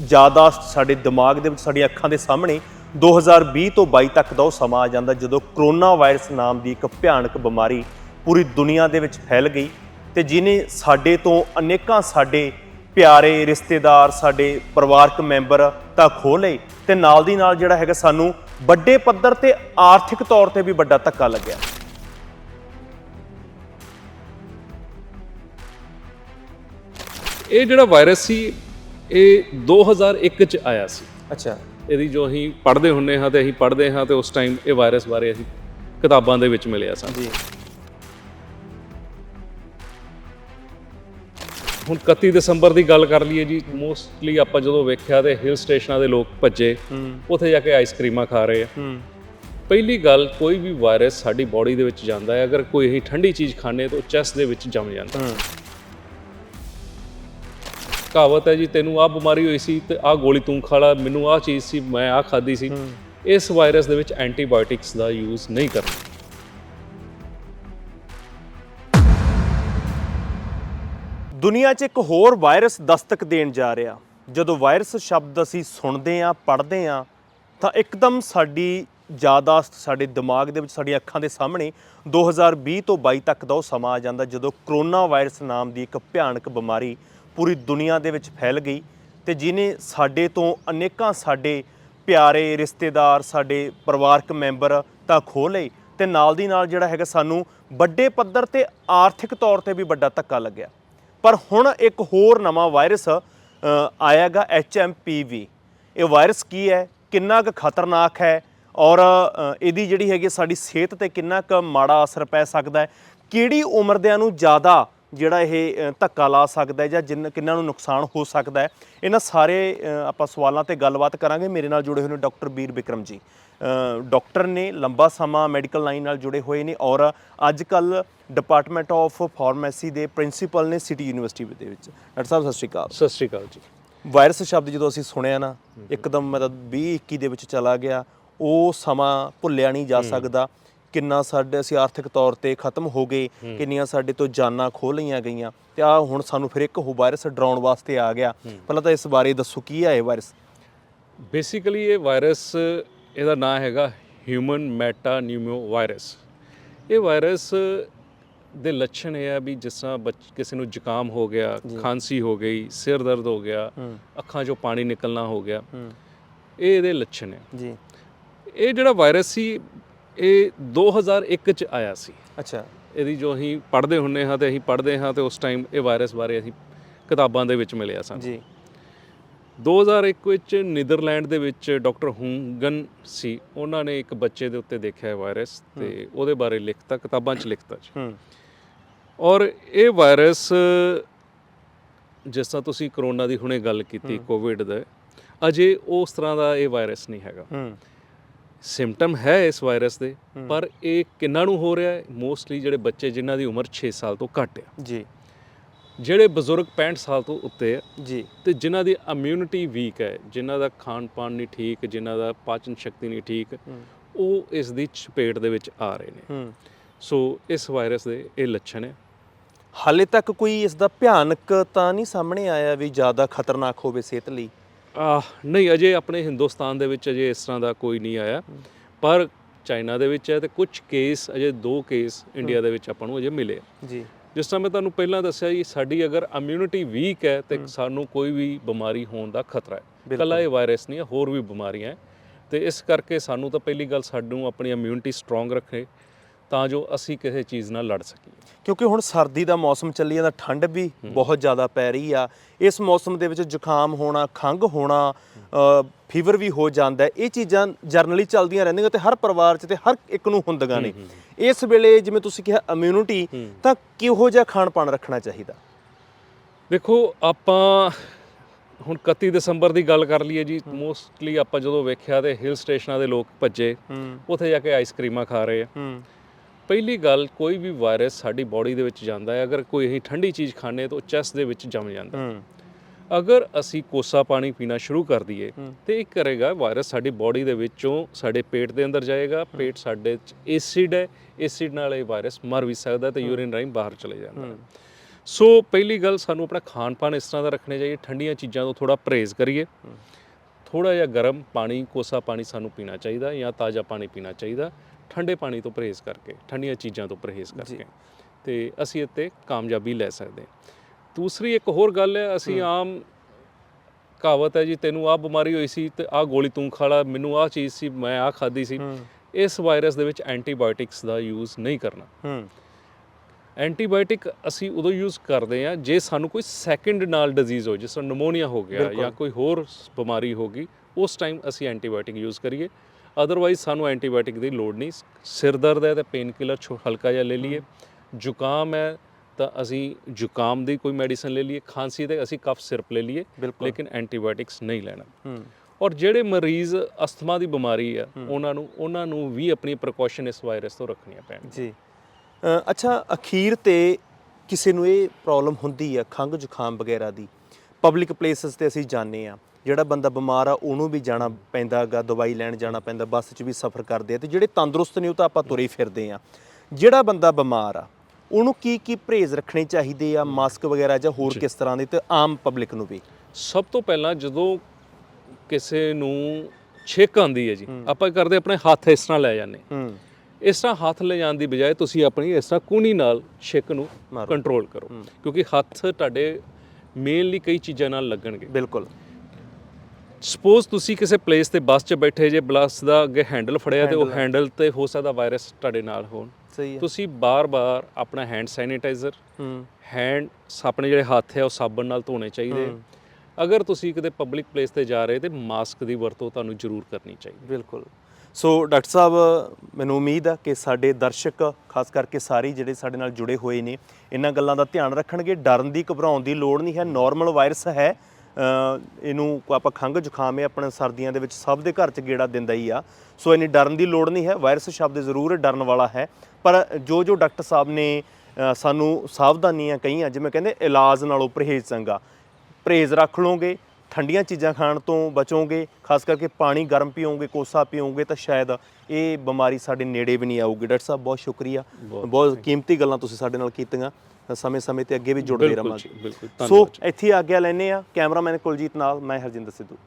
ਜ਼ਿਆਦਾ ਸਾਡੇ ਦਿਮਾਗ ਦੇ ਵਿੱਚ, ਸਾਡੀਆਂ ਅੱਖਾਂ ਦੇ ਸਾਹਮਣੇ 2020 ਤੋਂ 22 ਤੱਕ ਦਾ ਉਹ ਸਮਾਂ ਆ ਜਾਂਦਾ ਜਦੋਂ ਕਰੋਨਾ ਵਾਇਰਸ ਨਾਮ ਦੀ ਇੱਕ ਭਿਆਨਕ ਬਿਮਾਰੀ ਪੂਰੀ ਦੁਨੀਆ ਦੇ ਵਿੱਚ ਫੈਲ ਗਈ ਤੇ ਜਿਨੇ ਸਾਡੇ ਤੋਂ ਅਨੇਕਾਂ ਸਾਡੇ ਪਿਆਰੇ ਰਿਸ਼ਤੇਦਾਰ, ਸਾਡੇ ਪਰਿਵਾਰਕ ਮੈਂਬਰ ਤਾਂ ਖੋਹ ਲਏ ਤੇ ਨਾਲ ਦੀ ਨਾਲ ਜਿਹੜਾ ਹੈਗਾ ਸਾਨੂੰ ਵੱਡੇ ਪੱਧਰ ਤੇ ਆਰਥਿਕ ਤੌਰ ਤੇ ਵੀ ਵੱਡਾ ਧੱਕਾ ਲੱਗਿਆ। ਇਹ ਜਿਹੜਾ ਵਾਇਰਸ ਸੀ ਇਹ 2001 ਚ ਆਇਆ ਸੀ। ਅੱਛਾ। ਇਹਦੀ ਜੋ ਅਸੀਂ ਪੜ੍ਹਦੇ ਹੁੰਨੇ ਹਾਂ ਤੇ ਅਸੀਂ ਪੜ੍ਹਦੇ ਹਾਂ ਤੇ ਉਸ ਟਾਈਮ ਇਹ ਵਾਇਰਸ ਬਾਰੇ ਅਸੀਂ ਕਿਤਾਬਾਂ ਦੇ ਵਿੱਚ ਮਿਲਿਆ ਸਾਨੂੰ। ਜੀ। ਹੁਣ 31 ਦਸੰਬਰ ਦੀ ਗੱਲ ਕਰ ਲਈਏ ਜੀ ਮੋਸਟਲੀ ਆਪਾਂ ਜਦੋਂ ਵੇਖਿਆ ਤੇ ਹਿਲ ਸਟੇਸ਼ਨਾਂ ਦੇ ਲੋਕ ਭੱਜੇ ਉੱਥੇ ਜਾ ਕੇ ਆਈਸਕ੍ਰੀਮਾਂ ਖਾ ਰਹੇ ਆ। ਪਹਿਲੀ ਗੱਲ ਕੋਈ ਵੀ ਵਾਇਰਸ ਸਾਡੀ ਬਾਡੀ ਦੇ ਵਿੱਚ ਜਾਂਦਾ ਹੈ ਅਗਰ ਕੋਈ ਅਸੀਂ ਠੰਡੀ ਚੀਜ਼ ਖਾਣੇ ਤਾਂ ਉਹ ਚੈਸਟ ਦੇ ਵਿੱਚ ਜੰਮ ਜਾਂਦਾ ਹੂੰ। ਕਹਾਵਤ ਹੈ ਜੀ ਤੈਨੂੰ ਆਹ ਬਿਮਾਰੀ ਹੋਈ ਸੀ ਤੇ ਆਹ ਗੋਲੀ ਤੂੰ ਖਾ ਲਾ ਮੈਨੂੰ ਆਹ ਚੀਜ਼ ਸੀ ਮੈਂ ਆਹ ਖਾਦੀ ਸੀ। ਇਸ ਵਾਇਰਸ ਦੇ ਵਿੱਚ ਐਂਟੀਬਾਇਓਟਿਕਸ ਦਾ ਯੂਜ਼ ਨਹੀਂ ਕਰਨਾ। ਦੁਨੀਆ 'ਚ ਇੱਕ ਹੋਰ ਵਾਇਰਸ ਦਸਤਕ ਦੇਣ ਜਾ ਰਿਹਾ। ਜਦੋਂ ਵਾਇਰਸ ਸ਼ਬਦ ਅਸੀਂ ਸੁਣਦੇ ਹਾਂ ਪੜ੍ਹਦੇ ਹਾਂ ਤਾਂ ਇੱਕਦਮ ਸਾਡੀ ਯਾਦਾਸ਼ਤ ਸਾਡੇ ਦਿਮਾਗ ਦੇ ਵਿੱਚ ਸਾਡੀਆਂ ਅੱਖਾਂ ਦੇ ਸਾਹਮਣੇ 2020 ਤੋਂ 22 ਤੱਕ ਦਾ ਉਹ ਸਮਾਂ ਆ ਜਾਂਦਾ ਜਦੋਂ ਕਰੋਨਾ ਵਾਇਰਸ ਨਾਮ ਦੀ ਇੱਕ ਭਿਆਨਕ ਬਿਮਾਰੀ ਪੂਰੀ ਦੁਨੀਆ ਦੇ ਵਿੱਚ ਫੈਲ ਗਈ ਤੇ ਜਿਨੇ ਸਾਡੇ ਤੋਂ ਅਨੇਕਾਂ ਸਾਡੇ ਪਿਆਰੇ ਰਿਸ਼ਤੇਦਾਰ ਸਾਡੇ ਪਰਿਵਾਰਕ ਮੈਂਬਰ ਤਾਂ ਖੋਹ ਲਏ ਤੇ ਨਾਲ ਦੀ ਨਾਲ ਜਿਹੜਾ ਹੈਗਾ ਸਾਨੂੰ ਵੱਡੇ ਪੱਧਰ ਤੇ ਆਰਥਿਕ ਤੌਰ ਤੇ ਵੀ ਵੱਡਾ ਧੱਕਾ ਲੱਗਿਆ। ਪਰ ਹੁਣ ਇੱਕ ਹੋਰ ਨਵਾਂ ਵਾਇਰਸ ਅ, ਆਇਆਗਾ HMPV ਇਹ ਵਾਇਰਸ ਕੀ ਹੈ? ਕਿੰਨਾ ਕੁ ਖਤਰਨਾਕ ਹੈ? ਔਰ ਇਹਦੀ ਜਿਹੜੀ ਹੈਗੀ ਸਾਡੀ ਸਿਹਤ ਤੇ ਕਿੰਨਾ ਕੁ ਮਾੜਾ ਅਸਰ ਪੈ ਸਕਦਾ ਹੈ? ਕਿਹੜੀ ਉਮਰ ਦਿਆਂ ਨੂੰ ਜ਼ਿਆਦਾ ਜਿਹੜਾ ਇਹ ਧੱਕਾ ਲਾ ਸਕਦਾ ਹੈ ਜਾਂ ਜਿੰਨ ਕਿੰਨਾਂ ਨੂੰ ਨੁਕਸਾਨ ਹੋ ਸਕਦਾ ਹੈ ਇਹਨਾਂ ਸਾਰੇ ਆਪਾਂ ਸਵਾਲਾਂ ਤੇ ਗੱਲਬਾਤ ਕਰਾਂਗੇ। ਮੇਰੇ ਨਾਲ ਜੁੜੇ ਹੋਏ ਨੇ ਡਾਕਟਰ ਬੀਰ ਵਿਕਰਮ ਜੀ। ਡਾਕਟਰ ਨੇ ਲੰਬਾ ਸਮਾਂ ਮੈਡੀਕਲ ਲਾਈਨ ਨਾਲ ਜੁੜੇ ਹੋਏ ਨੇ ਔਰ ਅੱਜ ਕੱਲ ਡਿਪਾਰਟਮੈਂਟ ਆਫ ਫਾਰਮੇਸੀ ਦੇ ਪ੍ਰਿੰਸੀਪਲ ਨੇ ਸਿਟੀ ਯੂਨੀਵਰਸਿਟੀ ਦੇ ਵਿੱਚ। ਡਾਕਟਰ ਸਾਹਿਬ ਸਤਿ ਸ਼੍ਰੀ ਅਕਾਲ। ਸਤਿ ਸ਼੍ਰੀ ਅਕਾਲ ਜੀ। ਵਾਇਰਸ ਸ਼ਬਦ ਜਦੋਂ ਅਸੀਂ ਸੁਣਿਆ ਨਾ ਇੱਕਦਮ ਮਤਲਬ 20 21 ਦੇ ਵਿੱਚ ਚਲਾ ਗਿਆ ਉਹ ਸਮਾਂ ਭੁੱਲਿਆ ਨਹੀਂ ਜਾ ਸਕਦਾ। ਕਿੰਨਾ ਸਾਡੇ ਅਸੀਂ ਆਰਥਿਕ ਤੌਰ ਤੇ ਖਤਮ ਹੋ ਗਏ ਕਿੰਨੀਆਂ ਸਾਡੇ ਤੋਂ ਜਾਨਾਂ ਖੋਹ ਲਈਆਂ ਗਈਆਂ ਤੇ ਆ ਹੁਣ ਸਾਨੂੰ ਫਿਰ ਇੱਕ ਹੋ ਵਾਇਰਸ ਡਰਾਉਣ ਵਾਸਤੇ ਆ ਗਿਆ। ਪਹਿਲਾਂ ਤਾਂ ਇਸ ਬਾਰੇ ਦੱਸੋ ਕੀ ਹੈ ਇਹ ਵਾਇਰਸ? ਬੇਸਿਕਲੀ ਇਹ ਵਾਇਰਸ ਇਹਦਾ ਨਾਮ ਹੈਗਾ ਹਿਊਮਨ ਮੈਟਾ ਨਿਊਮੋ ਵਾਇਰਸ ਇਹ ਵਾਇਰਸ ਦੇ ਲੱਛਣ ਇਹ ਆ ਵੀ ਜਿਸ ਤਰ੍ਹਾਂ ਕਿਸੇ ਨੂੰ ਜ਼ੁਕਾਮ ਹੋ ਗਿਆ ਖਾਂਸੀ ਹੋ ਗਈ ਸਿਰ ਦਰਦ ਹੋ ਗਿਆ ਅੱਖਾਂ 'ਚੋਂ ਪਾਣੀ ਨਿਕਲਣਾ ਹੋ ਗਿਆ। ਇਹ ਇਹਦੇ ਲੱਛਣ ਜੀ। ਇਹ ਜਿਹੜਾ ਵਾਇਰਸ ਸੀ ਇਹ 2001 ਚ ਆਇਆ ਸੀ। ਅੱਛਾ। ਇਹਦੀ ਜੋ ਅਸੀਂ ਪੜ੍ਹਦੇ ਹੁੰਨੇ ਹਾਂ ਤੇ ਅਸੀਂ ਪੜ੍ਹਦੇ ਹਾਂ ਤੇ ਉਸ ਟਾਈਮ ਇਹ ਵਾਇਰਸ ਬਾਰੇ ਅਸੀਂ ਕਿਤਾਬਾਂ ਦੇ ਵਿੱਚ ਮਿਲਿਆ ਸਾਨੂੰ। ਜੀ। 2001 ਵਿੱਚ ਨੀਦਰਲੈਂਡ ਦੇ ਵਿੱਚ ਡਾਕਟਰ ਹੁੰਗਨ ਸੀ। ਉਹਨਾਂ ਨੇ ਇੱਕ ਬੱਚੇ ਦੇ ਉੱਤੇ ਦੇਖਿਆ ਇਹ ਵਾਇਰਸ ਤੇ ਉਹਦੇ ਬਾਰੇ ਲਿਖਤਾ ਕਿਤਾਬਾਂ 'ਚ ਲਿਖਤਾ ਜੀ। ਔਰ ਇਹ ਵਾਇਰਸ ਜਿਸ ਤਰ੍ਹਾਂ ਤੁਸੀਂ ਕਰੋਨਾ ਦੀ ਹੁਣੇ ਗੱਲ ਕੀਤੀ ਕੋਵਿਡ ਦਾ ਅਜੇ ਉਸ ਤਰ੍ਹਾਂ ਦਾ ਇਹ ਵਾਇਰਸ ਨਹੀਂ ਹੈਗਾ। ਸਿੰਪਟਮ ਹੈ ਇਸ ਵਾਇਰਸ ਦੇ ਪਰ ਇਹ ਕਿੰਨਾਂ ਨੂੰ ਹੋ ਰਿਹਾ ਹੈ? ਮੋਸਟਲੀ ਜਿਹੜੇ ਬੱਚੇ ਜਿਨ੍ਹਾਂ ਦੀ ਉਮਰ 6 ਸਾਲ ਤੋਂ ਘੱਟ ਆ। ਜੀ। ਜਿਹੜੇ ਬਜ਼ੁਰਗ 65 ਸਾਲ ਤੋਂ ਉੱਤੇ ਆ ਜੀ। ਤੇ ਜਿਨ੍ਹਾਂ ਦੀ ਇਮਿਊਨਿਟੀ ਵੀਕ ਹੈ ਜਿਨ੍ਹਾਂ ਦਾ ਖਾਣ ਪਾਣ ਨਹੀਂ ਠੀਕ ਜਿਨ੍ਹਾਂ ਦਾ ਪਾਚਨ ਸ਼ਕਤੀ ਨਹੀਂ ਠੀਕ ਉਹ ਇਸ ਦੀ ਚਪੇਟ ਦੇ ਵਿੱਚ ਆ ਰਹੇ ਨੇ। ਹੂੰ। ਸੋ ਇਸ ਵਾਇਰਸ ਦੇ ਇਹ ਲੱਛਣ ਹੈ ਹਾਲੇ ਤੱਕ ਕੋਈ ਇਸ ਦਾ ਭਿਆਨਕ ਤਾਂ ਨਹੀਂ ਸਾਹਮਣੇ ਆਇਆ ਵੀ ਜ਼ਿਆਦਾ ਖਤਰਨਾਕ ਹੋਵੇ ਸਿਹਤ ਲਈ? ਨਹੀਂ ਅਜੇ ਆਪਣੇ ਹਿੰਦੁਸਤਾਨ ਦੇ ਵਿੱਚ ਅਜੇ ਇਸ ਤਰ੍ਹਾਂ ਦਾ ਕੋਈ ਨਹੀਂ ਆਇਆ। ਪਰ ਚਾਈਨਾ ਦੇ ਵਿੱਚ ਹੈ ਤੇ ਕੁਝ ਕੇਸ ਅਜੇ ਦੋ ਕੇਸ ਇੰਡੀਆ ਦੇ ਵਿੱਚ ਆਪਾਂ ਨੂੰ ਅਜੇ ਮਿਲੇ। ਜੀ। ਜਿਸ ਤਰ੍ਹਾਂ ਮੈਂ ਤੁਹਾਨੂੰ ਪਹਿਲਾਂ ਦੱਸਿਆ ਜੀ ਸਾਡੀ ਅਗਰ ਇਮਿਊਨਿਟੀ ਵੀਕ ਹੈ ਤੇ ਸਾਨੂੰ ਕੋਈ ਵੀ ਬਿਮਾਰੀ ਹੋਣ ਦਾ ਖਤਰਾ ਹੈ। ਕੱਲਾ ਇਹ ਵਾਇਰਸ ਨਹੀਂ ਹੈ ਹੋਰ ਵੀ ਬਿਮਾਰੀਆਂ ਹੈ। ਤੇ ਇਸ ਕਰਕੇ ਸਾਨੂੰ ਤਾਂ ਪਹਿਲੀ ਗੱਲ ਸਾਨੂੰ ਆਪਣੀ ਇਮਿਊਨਿਟੀ ਸਟਰੋਂਗ ਰੱਖੇ। ਤਾਂ ਜੋ ਅਸੀਂ ਕਿਸੇ ਚੀਜ਼ ਨਾਲ ਲੜ ਸਕੀਏ। ਕਿਉਂਕਿ ਹੁਣ ਸਰਦੀ ਦਾ ਮੌਸਮ ਚੱਲੀ ਜਾਂਦਾ ਠੰਡ ਵੀ ਬਹੁਤ ਜ਼ਿਆਦਾ ਪੈ ਰਹੀ ਆ। ਇਸ ਮੌਸਮ ਦੇ ਵਿੱਚ ਜ਼ੁਕਾਮ ਹੋਣਾ ਖੰਘ ਹੋਣਾ ਫੀਵਰ ਵੀ ਹੋ ਜਾਂਦਾ ਹੈ। ਇਹ ਚੀਜ਼ਾਂ ਜਰਨਲੀ ਚੱਲਦੀਆਂ ਰਹਿੰਦੀਆਂ ਤੇ ਹਰ ਪਰਿਵਾਰ 'ਚ ਤੇ ਹਰ ਇੱਕ ਨੂੰ ਹੁੰਦੀਆਂ ਨੇ। ਇਸ ਵੇਲੇ ਜਿਵੇਂ ਤੁਸੀਂ ਕਿਹਾ ਇਮਿਊਨਿਟੀ ਤਾਂ ਕਿਹੋ ਜਿਹਾ ਖਾਣ ਪਾਣ ਰੱਖਣਾ ਚਾਹੀਦਾ? ਦੇਖੋ ਆਪਾਂ ਹੁਣ 31 ਦਸੰਬਰ ਦੀ ਗੱਲ ਕਰ ਲਈਏ ਜੀ ਮੋਸਟਲੀ ਆਪਾਂ ਜਦੋਂ ਵੇਖਿਆ ਤੇ ਹਿਲ ਸਟੇਸ਼ਨਾਂ ਦੇ ਲੋਕ ਭੱਜੇ ਉੱਥੇ ਜਾ ਕੇ ਆਈਸਕ੍ਰੀਮਾਂ ਖਾ ਰਹੇ ਆ। ਪਹਿਲੀ ਗੱਲ ਕੋਈ ਵੀ ਵਾਇਰਸ ਸਾਡੀ ਬਾਡੀ ਦੇ ਵਿੱਚ ਜਾਂਦਾ ਹੈ ਅਗਰ ਕੋਈ ਅਸੀਂ ਠੰਡੀ ਚੀਜ਼ ਖਾਣੇ ਤਾਂ ਉਹ ਚੈਸਟ ਦੇ ਵਿੱਚ ਜੰਮ ਜਾਂਦਾ ਹੂੰ। ਅਗਰ ਅਸੀਂ ਕੋਸਾ ਪਾਣੀ ਪੀਣਾ ਸ਼ੁਰੂ ਕਰ ਦਈਏ ਤੇ ਇਹ ਕਰੇਗਾ ਵਾਇਰਸ ਸਾਡੀ ਬਾਡੀ ਦੇ ਵਿੱਚੋਂ ਸਾਡੇ ਪੇਟ ਦੇ ਅੰਦਰ ਜਾਏਗਾ ਪੇਟ ਸਾਡੇ ਚ ਐਸਿਡ ਹੈ ਐਸਿਡ ਨਾਲ ਇਹ ਵਾਇਰਸ ਮਰ ਵੀ ਸਕਦਾ ਤੇ ਯੂਰਿਨ ਰਾਹੀਂ ਬਾਹਰ ਚਲੇ ਜਾਂਦਾ ਹੈ। ਸੋ ਪਹਿਲੀ ਗੱਲ ਸਾਨੂੰ ਆਪਣਾ ਖਾਣ ਪਾਨ ਇਸ ਤਰ੍ਹਾਂ ਦਾ ਰੱਖਣਾ ਚਾਹੀਏ ਠੰਡੀਆਂ ਚੀਜ਼ਾਂ ਤੋਂ ਥੋੜਾ ਪਰਹੇਜ਼ ਕਰੀਏ। ਥੋੜਾ ਜਿਹਾ ਗਰਮ ਪਾਣੀ ਕੋਸਾ ਪਾਣੀ ਸਾਨੂੰ ਪੀਣਾ ਚਾਹੀਦਾ ਜਾਂ ਤਾਜ਼ਾ ਪਾਣੀ ਪੀਣਾ ਚਾਹੀਦਾ। ਠੰਡੇ ਪਾਣੀ ਤੋਂ ਪਰਹੇਜ਼ ਕਰਕੇ ਠੰਡੀਆਂ ਚੀਜ਼ਾਂ ਤੋਂ ਪਰਹੇਜ਼ ਕਰਕੇ। ਤੇ ਅਸੀਂ ਇੱਥੇ ਕਾਮਯਾਬੀ ਲੈ ਸਕਦੇ ਹਾਂ। ਦੂਸਰੀ ਇੱਕ ਹੋਰ ਗੱਲ ਹੈ ਅਸੀਂ ਆਮ ਕਹਾਵਤ ਹੈ ਜੀ ਤੈਨੂੰ ਆਹ ਬਿਮਾਰੀ ਹੋਈ ਸੀ ਤੇ ਆਹ ਗੋਲੀ ਤੂੰ ਖਾ ਲਾ ਮੈਨੂੰ ਆਹ ਚੀਜ਼ ਸੀ ਮੈਂ ਆਹ ਖਾਦੀ ਸੀ। ਇਸ ਵਾਇਰਸ ਦੇ ਵਿੱਚ ਐਂਟੀਬਾਇਓਟਿਕਸ ਦਾ ਯੂਜ਼ ਨਹੀਂ ਕਰਨਾ। ਹੂੰ। ਐਂਟੀਬਾਇਓਟਿਕ ਅਸੀਂ ਉਦੋਂ ਯੂਜ਼ ਕਰਦੇ ਆ ਜੇ ਸਾਨੂੰ ਕੋਈ ਸੈਕੰਡ ਨਾਲ ਡਿਜ਼ੀਜ਼ ਹੋ ਜਿਸ ਤਰ੍ਹਾਂ ਨਮੋਨੀਆ ਹੋ ਗਿਆ। ਜਾਂ ਕੋਈ ਹੋਰ ਬਿਮਾਰੀ ਹੋ ਗਈ ਉਸ ਟਾਈਮ ਅਸੀਂ ਐਂਟੀਬਾਇਓਟਿਕ ਯੂਜ਼ ਕਰੀਏ। ਅਦਰਵਾਈਜ਼ ਸਾਨੂੰ ਐਂਟੀਬਾਇਓਟਿਕ ਦੀ ਲੋੜ ਨਹੀਂ। ਸਿਰ ਦਰਦ ਹੈ ਤਾਂ ਪੇਨ ਕਿਲਰ ਹਲਕਾ ਜਿਹਾ ਲੈ ਲਈਏ। ਜ਼ੁਕਾਮ ਹੈ ਤਾਂ ਅਸੀਂ ਜ਼ੁਕਾਮ ਦੀ ਕੋਈ ਮੈਡੀਸਨ ਲੈ ਲਈਏ। ਖਾਂਸੀ ਤੇ ਅਸੀਂ ਕਫ ਸਿਰਪ ਲੈ ਲਈਏ। ਲੇਕਿਨ ਐਂਟੀਬਾਇਓਟਿਕਸ ਨਹੀਂ ਲੈਣਾ। ਔਰ ਜਿਹੜੇ ਮਰੀਜ਼ ਅਸਥਮਾ ਦੀ ਬਿਮਾਰੀ ਆ ਉਹਨਾਂ ਨੂੰ ਉਹਨਾਂ ਨੂੰ ਵੀ ਆਪਣੀ ਪ੍ਰੀਕਾਸ਼ਨ ਇਸ ਵਾਇਰਸ ਤੋਂ ਰੱਖਣੀਆਂ ਪੈਣ ਜੀ। ਅੱਛਾ ਅਖੀਰ ਤੇ ਕਿਸੇ ਨੂੰ ਇਹ ਪ੍ਰੋਬਲਮ ਹੁੰਦੀ ਆ ਖੰਘ ਜ਼ੁਕਾਮ ਵਗੈਰਾ ਦੀ? ਪਬਲਿਕ ਪਲੇਸਸ ਤੇ ਅਸੀਂ ਜਾਂਦੇ ਆ ਜਿਹੜਾ ਬੰਦਾ ਬਿਮਾਰ ਆ ਉਹਨੂੰ ਵੀ ਜਾਣਾ ਪੈਂਦਾਗਾ ਦਵਾਈ ਲੈਣ ਜਾਣਾ ਪੈਂਦਾ ਬੱਸ 'ਚ ਵੀ ਸਫ਼ਰ ਕਰਦੇ ਆ ਤੇ ਜਿਹੜੇ ਤੰਦਰੁਸਤ ਨੇ ਉਹ ਤਾਂ ਆਪਾਂ ਤੁਰੇ ਹੀ ਫਿਰਦੇ ਆ। ਜਿਹੜਾ ਬੰਦਾ ਬਿਮਾਰ ਆ ਉਹਨੂੰ ਕੀ ਕੀ ਪਰਹੇਜ਼ ਰੱਖਣੇ ਚਾਹੀਦੇ ਆ ਮਾਸਕ ਵਗੈਰਾ ਜਾਂ ਹੋਰ ਕਿਸ ਤਰ੍ਹਾਂ ਦੇ ਤੇ ਆਮ ਪਬਲਿਕ ਨੂੰ ਵੀ? ਸਭ ਤੋਂ ਪਹਿਲਾਂ ਜਦੋਂ ਕਿਸੇ ਨੂੰ ਛਿੱਕ ਆਉਂਦੀ ਹੈ ਜੀ ਆਪਾਂ ਕਰਦੇ ਆਪਣੇ ਹੱਥ ਇਸ ਤਰ੍ਹਾਂ ਲੈ ਜਾਂਦੇ। ਹੂੰ। ਇਸ ਤਰ੍ਹਾਂ ਹੱਥ ਲੈ ਜਾਣ ਦੀ ਬਜਾਏ ਤੁਸੀਂ ਆਪਣੀ ਇਸ ਤਰ੍ਹਾਂ ਕੂਣੀ ਨਾਲ ਛਿੱਕ ਨੂੰ। ਕੰਟਰੋਲ ਕਰੋ ਕਿਉਂਕਿ ਹੱਥ ਤੁਹਾਡੇ ਮੇਨਲੀ ਕਈ ਚੀਜ਼ਾਂ ਨਾਲ ਲੱਗਣਗੇ। ਬਿਲਕੁਲ। ਸਪੋਜ਼ ਤੁਸੀਂ ਕਿਸੇ ਪਲੇਸ ਤੇ ਬੱਸ 'ਚ ਬੈਠੇ ਜੇ ਬੱਸ ਦਾ ਅੱਗੇ ਹੈਂਡਲ ਫੜਿਆ ਤੇ ਉਹ ਹੈਂਡਲ ਤੇ ਹੋ ਸਕਦਾ ਵਾਇਰਸ ਤੁਹਾਡੇ ਨਾਲ ਹੋਣ। ਸਹੀ ਹੈ ਤੁਸੀਂ ਬਾਰ-ਬਾਰ ਆਪਣਾ ਹੈਂਡ ਸੈਨੀਟਾਈਜ਼ਰ ਹੂੰ। ਹੈਂਡ ਆਪਣੇ ਜਿਹੜੇ ਹੱਥ ਹੈ ਉਹ ਸਾਬਣ ਨਾਲ ਧੋਣੇ ਚਾਹੀਦੇ। ਆ। ਅਗਰ ਤੁਸੀਂ ਕਿਤੇ ਪਬਲਿਕ ਪਲੇਸ ਤੇ ਜਾ ਰਹੇ ਤੇ ਮਾਸਕ ਦੀ ਵਰਤੋਂ ਤੁਹਾਨੂੰ ਜ਼ਰੂਰ ਕਰਨੀ ਚਾਹੀਦੀ। ਬਿਲਕੁਲ। ਸੋ ਡਾਕਟਰ ਸਾਹਿਬ ਮੈਨੂੰ ਉਮੀਦ ਆ ਕਿ ਸਾਡੇ ਦਰਸ਼ਕ ਖਾਸ ਕਰਕੇ ਸਾਰੇ ਜਿਹੜੇ ਸਾਡੇ ਨਾਲ ਜੁੜੇ ਹੋਏ ਨੇ ਇਹਨਾਂ ਗੱਲਾਂ ਦਾ ਧਿਆਨ ਰੱਖਣਗੇ। ਡਰਨ ਦੀ ਘਬਰਾਉਣ ਦੀ ਲੋੜ ਨਹੀਂ ਹੈ। ਨਾਰਮਲ ਵਾਇਰਸ ਹੈ। ਇਹਨੂੰ ਆਪਾਂ ਖੰਘ ਜ਼ੁਕਾਮ ਹੈ ਆਪਣੇ ਸਰਦੀਆਂ ਦੇ ਵਿੱਚ ਸਭ ਦੇ ਘਰ 'ਚ ਗੇੜਾ ਦਿੰਦਾ ਹੀ ਆ। ਸੋ ਇੰਨੀ ਡਰਨ ਦੀ ਲੋੜ ਨਹੀਂ ਹੈ ਵਾਇਰਸ ਸ਼ਬਦ ਜ਼ਰੂਰ ਡਰਨ ਵਾਲਾ ਹੈ। ਪਰ ਜੋ ਜੋ ਡਾਕਟਰ ਸਾਹਿਬ ਨੇ ਸਾਨੂੰ ਸਾਵਧਾਨੀਆਂ ਕਹੀਆਂ ਜਿਵੇਂ ਕਹਿੰਦੇ ਇਲਾਜ ਨਾਲੋਂ ਪਰਹੇਜ਼ ਚੰਗਾ। ਪਰਹੇਜ਼ ਰੱਖ ਲਓਗੇ ਠੰਡੀਆਂ ਚੀਜ਼ਾਂ ਖਾਣ ਤੋਂ ਬਚੋਗੇ ਖਾਸ ਕਰਕੇ ਪਾਣੀ ਗਰਮ ਪੀਓਗੇ ਕੋਸਾ ਪੀਓਗੇ ਤਾਂ ਸ਼ਾਇਦ ਇਹ ਬਿਮਾਰੀ ਸਾਡੇ ਨੇੜੇ ਵੀ ਨਹੀਂ ਆਊਗੀ। ਡਾਕਟਰ ਸਾਹਿਬ ਬਹੁਤ ਸ਼ੁਕਰੀਆ। ਬਹੁਤ ਕੀਮਤੀ ਗੱਲਾਂ ਤੁਸੀਂ ਸਾਡੇ ਨਾਲ ਕੀਤੀਆਂ। ਸਮੇਂ-ਸਮੇਂ ਤੇ ਅੱਗੇ ਵੀ ਜੁੜਦੇ ਬਿਲਕੁਲ ਰਹਾਂਗੇ। ਬਿਲਕੁਲ। ਸੋ ਧੰਨਵਾਦ ਇੱਥੇ ਆਗਿਆ ਲੈਨੇ ਆ ਕੈਮਰਾਮੈਨ ਕੁਲਜੀਤ ਨਾਲ ਮੈਂ ਹਰਜਿੰਦਰ ਸਿੱਧੂ।